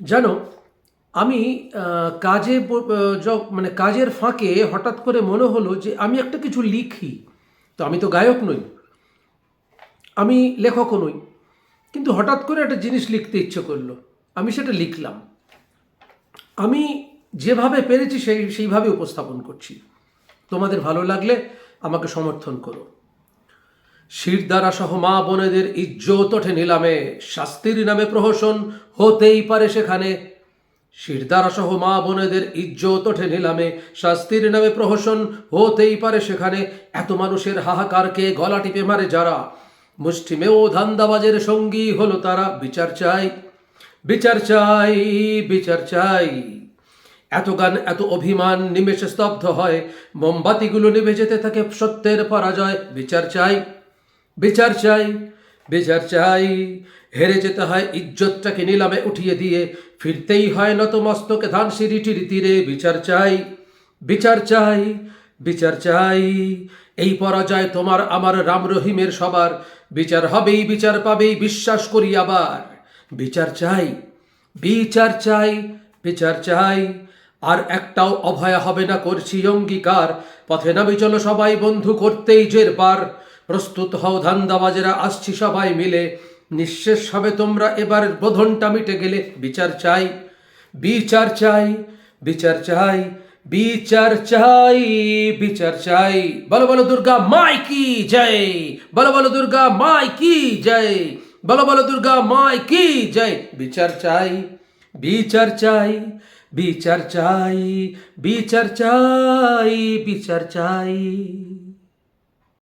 জানো, আমি কাজে মানে কাজের ফাঁকে হঠাৎ করে মনে হলো যে আমি একটা কিছু লিখি। তো আমি তো গায়ক নই, আমি লেখকও নই। কিন্তু হঠাৎ করে একটা জিনিস লিখতে ইচ্ছে করল, আমি সেটা লিখলাম। আমি যেভাবে পেরেছি সেই, সেইভাবে উপস্থাপন করছি। তোমাদের ভালো লাগলে আমাকে সমর্থন করো। শিরদারা সহ মা বোনেদের ইজ্জত ওঠে নিলামে, শাস্তির নামে প্রহসন হতেই পারে সেখানে। শিরদারা সহ মা বোনেদের ইজ্জত ওঠে নিলামে, শাস্তির নামে প্রহসন হতেই পারে সেখানে। এত মানুষের হাহাকারকে গলা টিপে মারে যারা? মুষ্টিমেয় ধান্দাবাজের সঙ্গী হলো তারা। বিচার চাই বিচার চাই বিচার চাই। এত গান, এত অভিমান নিমেষে স্তব্ধ হয়। মোমবাতিগুলো নিভে যেতে থাকে সত্যের পরাজয়। বিচার চাই। বিচার চাই বিচার চাই। হেরে যেতে হয় ইজ্জতটাকে নিলামে উঠিয়ে দিয়ে। ফিরতেই হয় নত মস্তকে ধান সিঁড়িটির তীরে। বিচার চাই বিচার চাই বিচার চাই। এই পরাজয় তোমার, আমার রাম রহিমের সবার। বিচার হবেই, বিচার পাবেই, বিশ্বাস করি আবার। বিচার চাই বিচার চাই বিচার চাই। আর একটাও অভয়া হবে না করছি অঙ্গীকার। পথে নামি চলো সবাই বন্ধু করতেই জের পার প্রস্তুত হও ধান্দাবাজেরা, আসছি সবাই মিলে। নিঃশেষ হবে তোমরা, এবার বোধনটা মিটে গেলে বিচার চাই। বিচার চাই বিচার চাই বিচার চাই বিচার চাই। বলো বলো দুর্গা মাই কি জয়? বলো বলো দুর্গা মাই কি জয়? বলো বলো দুর্গা মাই কি জয়? বিচার চাই বিচার চাই বিচার চাই বিচার চাই বিচার চাই।